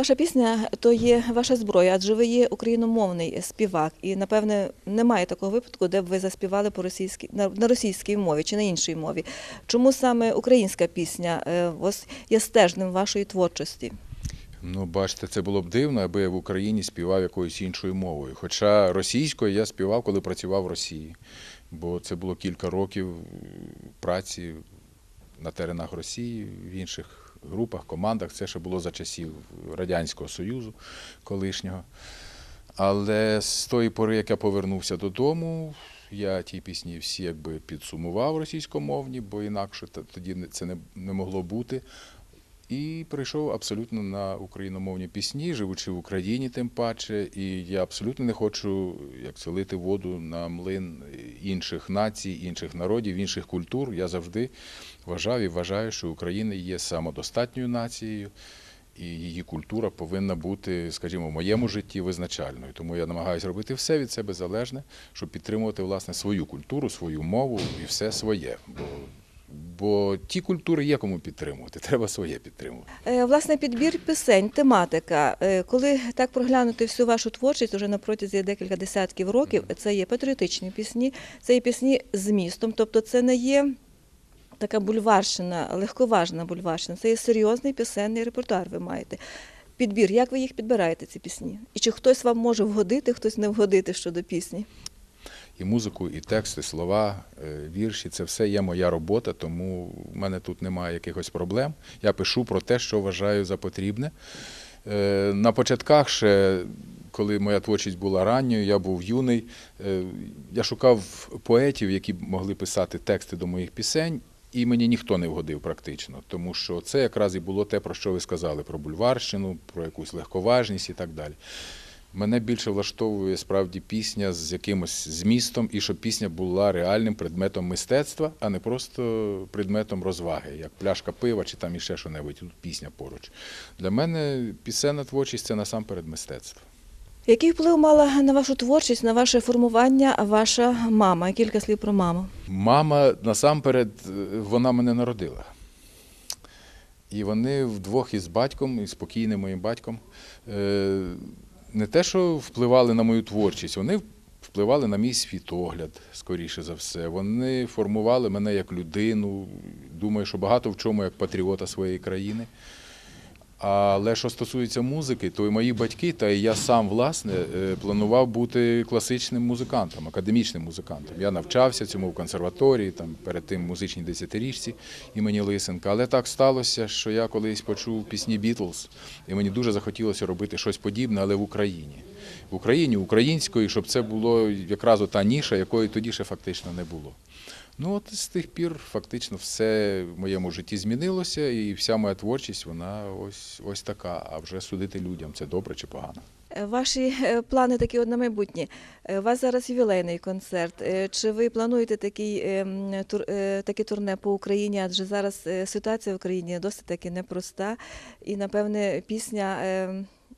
Ваша пісня то є ваша зброя, адже ви є україномовний співак, і напевне немає такого випадку, де б ви заспівали по російській на, російській мові чи на іншій мові. Чому саме українська пісня е, є стержнем вашої творчості? Ну, бачите, це було б дивно, аби я в Україні співав якоюсь іншою мовою. Хоча російською я співав, коли працював в Росії. Бо це було кілька років праці на теренах Росії, в інших групах, командах. Це ще було за часів Радянського Союзу колишнього. Але з тої пори, як я повернувся додому, я ті пісні всі якби підсумував російськомовні, бо інакше тоді це не, не могло бути. І прийшов абсолютно на україномовні пісні, живучи в Україні, тим паче. І я абсолютно не хочу як це лити воду на млин інших націй, інших народів, інших культур. Я завжди вважав і вважаю, що Україна є самодостатньою нацією, і її культура повинна бути, скажімо, в моєму житті визначальною. Тому я намагаюся робити все від себе залежне, щоб підтримувати власне свою культуру, свою мову і все своє. Бо Бо ті культури є кому підтримувати, треба своє підтримувати. Е, Власне, підбір пісень, тематика. Е, Коли так проглянути всю вашу творчість уже на протязі декілька десятків років, це є патріотичні пісні, це є пісні з містом, тобто це не є така бульварщина, легковажна бульварщина, це є серйозний пісенний репертуар. Ви маєте. Підбір, як ви їх підбираєте, ці пісні? І чи хтось вам може вгодити, хтось не вгодити щодо пісні? І музику, і тексти, слова, е, вірші це все є моя робота, тому в мене тут немає якихось проблем. Я пишу про те, що вважаю за потрібне. Е, На початках ще. Коли моя творчість була ранньою, я був юний. е, Я шукав поетів, які могли писати тексти до моїх пісень, і мені ніхто не вгодив практично, тому що це якраз і було те, про що ви сказали: про бульварщину, про якусь легковажність і так далі. Мене більше влаштовує справді пісня з якимось змістом, і щоб пісня була реальним предметом мистецтва, а не просто предметом розваги, як пляшка пива чи там іще що-небудь. Тут пісня поруч. Для мене пісенна творчість це насамперед мистецтво. Який вплив мала на вашу творчість, на ваше формування ваша мама? Кілька слів про маму. Мама насамперед е, вона мене народила. І вони вдвох із батьком, із спокійним моїм батьком, е, не те, що впливали на мою творчість, вони впливали на мій світогляд, скоріше за все. Вони формували мене як людину. Думаю, що багато в чому як патріота своєї країни. Але що стосується музики, то і мої батьки, та і я сам власне е, планував бути класичним музикантом, академічним музикантом. Я навчався цьому в консерваторії, там перед тим музичній десятирічці імені Лисенка. Але так сталося, що я колись почув пісні Бітлз, і мені дуже захотілося робити щось подібне, але в Україні. В Україні українською, щоб це було якраз та ніша, якої тоді ще фактично не було. Ну от з тих пір фактично все в моєму житті змінилося, і вся моя творчість, вона ось ось така. А вже судити людям це добре чи погано. Е, Ваші е, плани такі от. Е, У вас зараз ювілейний концерт. Чи ви плануєте такий, тур, таке турне по Україні? Адже зараз ситуація в Україні досить таки непроста. І, напевне, пісня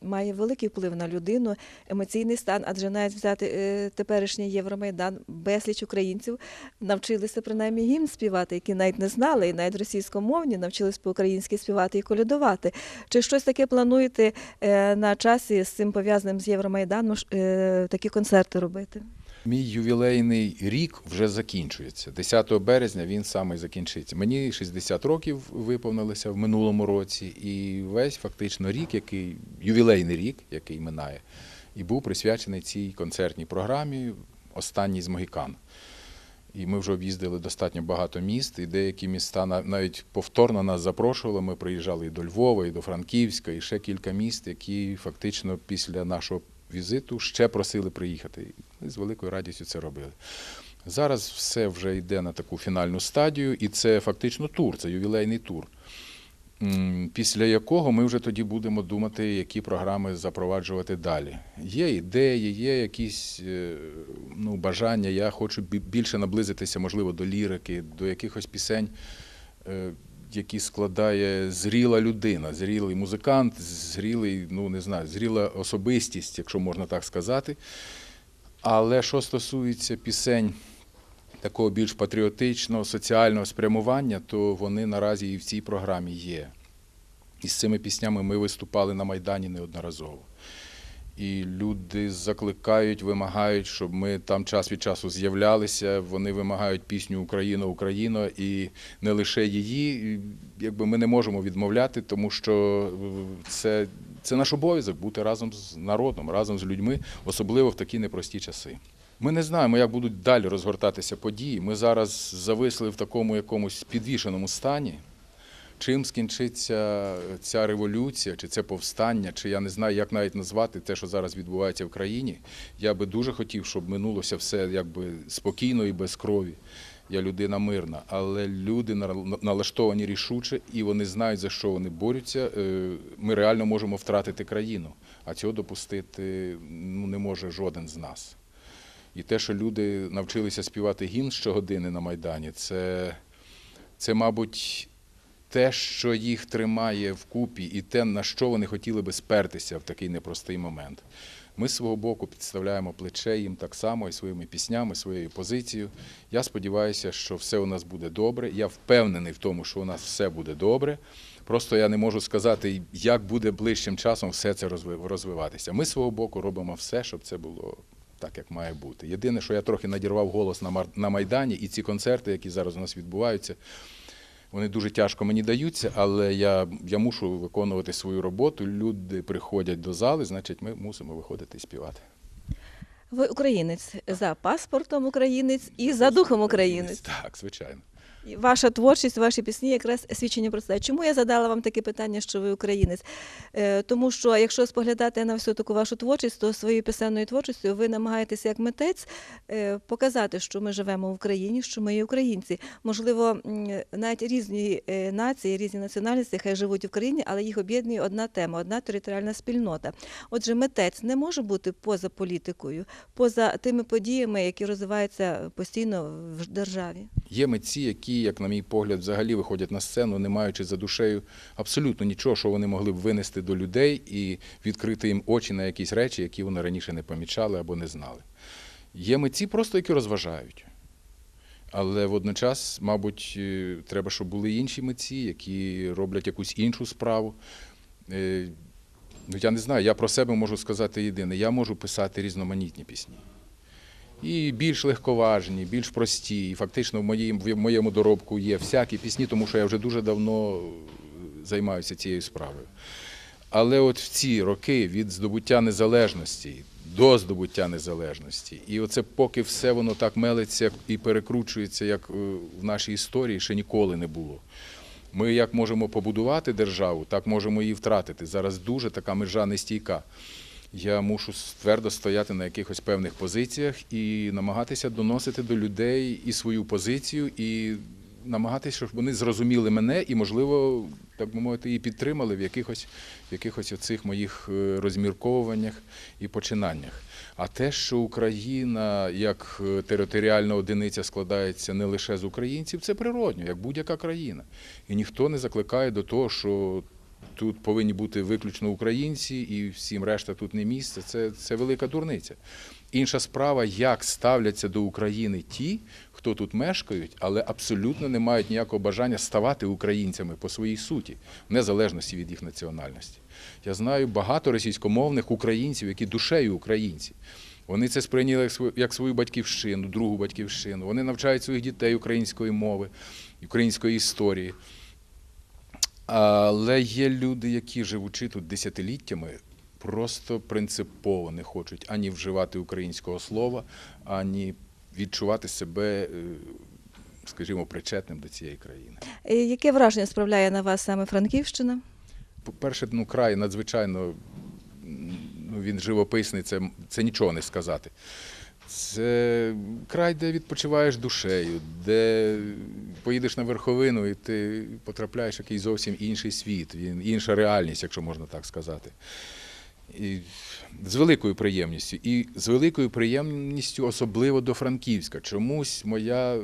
має великий вплив на людину, емоційний стан, адже навіть взяти е, теперішній Євромайдан, безліч українців навчилися принаймні гімн співати, які навіть не знали, і навіть російськомовні навчились по-українськи співати і колядувати. Чи щось таке плануєте е, на часі з цим пов'язаним з Євромайданом е, такі концерти робити? Мій ювілейний рік вже закінчується. 10 березня він саме закінчиться. Мені 60 років виповнилося в минулому році, і весь фактично рік, який ювілейний рік, який минає, і був присвячений цій концертній програмі Останній з Могікан. І ми вже об'їздили достатньо багато міст, і деякі міста на- навіть повторно нас запрошували. Ми приїжджали і до Львова, і до Франківська, і ще кілька міст, які фактично після нашого візиту ще просили приїхати. І з великою радістю це робили. Зараз все вже йде на таку фінальну стадію, і це фактично тур, це ювілейний тур. Після якого ми вже тоді будемо думати, які програми запроваджувати далі. Є ідеї, є якісь е, ну, бажання. Я хочу більше наблизитися, можливо, до лірики, до якихось пісень, е, які складає зріла людина, зрілий музикант, зрілий, ну не знаю, зріла особистість, якщо можна так сказати. Але що стосується пісень такого більш патріотичного, соціального спрямування, то вони наразі і в цій програмі є. І з цими піснями ми виступали на Майдані неодноразово. І люди закликають, вимагають, щоб ми там час від часу з'являлися. Вони вимагають пісню Україна, Україна, і не лише її. Якби ми не можемо відмовляти, тому що це, це наш обов'язок бути разом з народом, разом з людьми, особливо в такі непрості часи. Ми не знаємо, як будуть далі розгортатися події. Ми зараз зависли в такому якомусь підвішеному стані. Чим скінчиться ця революція, чи це повстання, чи я не знаю, як навіть назвати те, що зараз відбувається в країні. Я би дуже хотів, щоб минулося все якби спокійно і без крові. Я людина мирна, але люди налаштовані рішуче і вони знають, за що вони борються. Е, Ми реально можемо втратити країну, а цього допустити ну, не може жоден з нас. І те, що люди навчилися співати гімн щогодини на Майдані, це, це мабуть, те, що їх тримає вкупі, і те, на що вони хотіли би спертися в такий непростий момент. Ми з свого боку підставляємо плече їм так само і своїми піснями, своєю позицією. Я сподіваюся, що все у нас буде добре. Я впевнений в тому, що у нас все буде добре. Просто я не можу сказати, як буде ближчим часом все це розви- розвиватися. Ми з свого боку робимо все, щоб це було так, як має бути. Єдине, що я трохи надірвав голос на Майдані, і ці концерти, які зараз у нас відбуваються, вони дуже тяжко мені даються, але я, я мушу виконувати свою роботу. Люди приходять до зали, значить, ми мусимо виходити і співати. Ви українець за паспортом українець і за духом українець. Так, звичайно. Ваша творчість, ваші пісні якраз свідчення про це. Чому я задала вам таке питання, що ви українець? Е, тому що якщо споглядати на всю таку вашу творчість, то своєю писемною творчістю ви намагаєтеся як митець е, показати, що ми живемо в Україні, що ми є українці. Можливо, навіть різні е, нації, різні національності хай живуть в Україні, але їх об'єднує одна тема, одна територіальна спільнота. Отже, митець не може бути поза політикою, поза тими подіями, які розвиваються постійно в державі. Є митці, які, як на мій погляд, взагалі виходять на сцену, не маючи за душею абсолютно нічого, що вони могли б винести до людей і відкрити їм очі на якісь речі, які вони раніше не помічали або не знали. Є митці просто, які розважають. Але водночас, мабуть, е, треба, щоб були інші митці, які роблять якусь іншу справу. Е, Ну, я не знаю, я про себе можу сказати єдине. Я можу писати різноманітні пісні. І більш легковажні, більш прості. І фактично в моїм, в моєму доробку є всякі пісні, тому що я вже дуже давно е, займаюся цією справою. Але от в ці роки від здобуття незалежності до здобуття незалежності, і оце поки все воно так мелиться і перекручується, як е, в нашій історії ще ніколи не було. Ми як можемо побудувати державу, так можемо її втратити. Зараз дуже така межа нестійка. Я мушу твердо стояти на якихось певних позиціях і намагатися доносити до людей і свою позицію, і намагатися, щоб вони зрозуміли мене і, можливо, так би мовити, і підтримали в якихось, в якихось оцих моїх е, розмірковуваннях і починаннях. А те, що Україна як е, територіальна одиниця складається не лише з українців, це природньо, як будь-яка країна. І ніхто не закликає до того, що тут повинні бути виключно українці і всім решта тут не місце. Це, це велика дурниця. Інша справа, як ставляться до України ті, хто тут мешкають, але абсолютно не мають ніякого бажання ставати українцями по своїй суті, в незалежності від їх національності. Я знаю багато російськомовних українців, які душею українці. Вони це сприйняли як свою, батьківщину, другу батьківщину. Вони навчають своїх дітей української мови, української історії. Але є люди, які живучи тут десятиліттями, просто принципово не хочуть ані вживати українського слова, ані відчувати себе, е, скажімо, причетним до цієї країни. Е, Яке враження справляє на вас саме Франківщина? По-перше, ну, край надзвичайно ну, він живописний, це, це нічого не сказати. Це край, де відпочиваєш душею, де поїдеш на верховину і ти потрапляєш в якийсь зовсім інший світ, інша реальність, якщо можна так сказати. І з великою приємністю. І з великою приємністю, особливо до Франківська. Чомусь моя,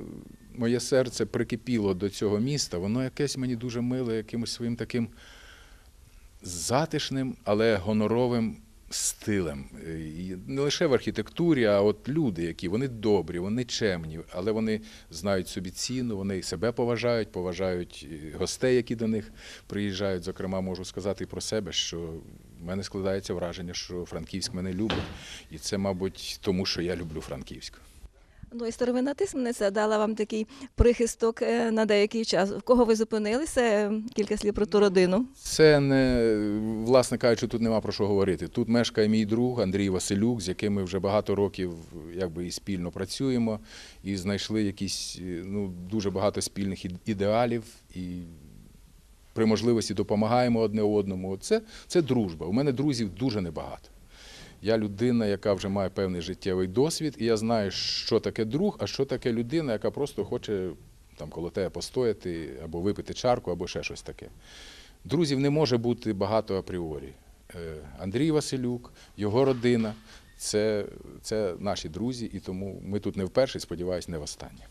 моє серце прикипіло до цього міста, воно якесь мені дуже миле, якимось своїм таким затишним, але гоноровим стилем. І не лише в архітектурі, а от люди, які вони добрі, вони чемні, але вони знають собі ціну, вони себе поважають, поважають гостей, які до них приїжджають. Зокрема, можу сказати про себе, що в мене складається враження, що Франківськ мене любить. І це, мабуть, тому, що я люблю Франківськ. Ну і старовина тисменниця дала вам такий прихисток е, на деякий час. В кого ви зупинилися? Е, Кілька слів про ту родину. Це не, власне кажучи, тут нема про що говорити. Тут мешкає мій друг Андрій Василюк, з яким ми вже багато років якби, і спільно працюємо, і знайшли якісь е, ну, дуже багато спільних ідеалів, і при можливості допомагаємо одне одному. Це, це дружба. У мене друзів дуже небагато. Я людина, яка вже має певний життєвий досвід, і я знаю, що таке друг, а що таке людина, яка просто хоче там коло тебе постояти, або випити чарку, або ще щось таке. Друзів не може бути багато апріорі. Е, Андрій Василюк, його родина це, це наші друзі, і тому ми тут не вперше, сподіваюся, не востаннє.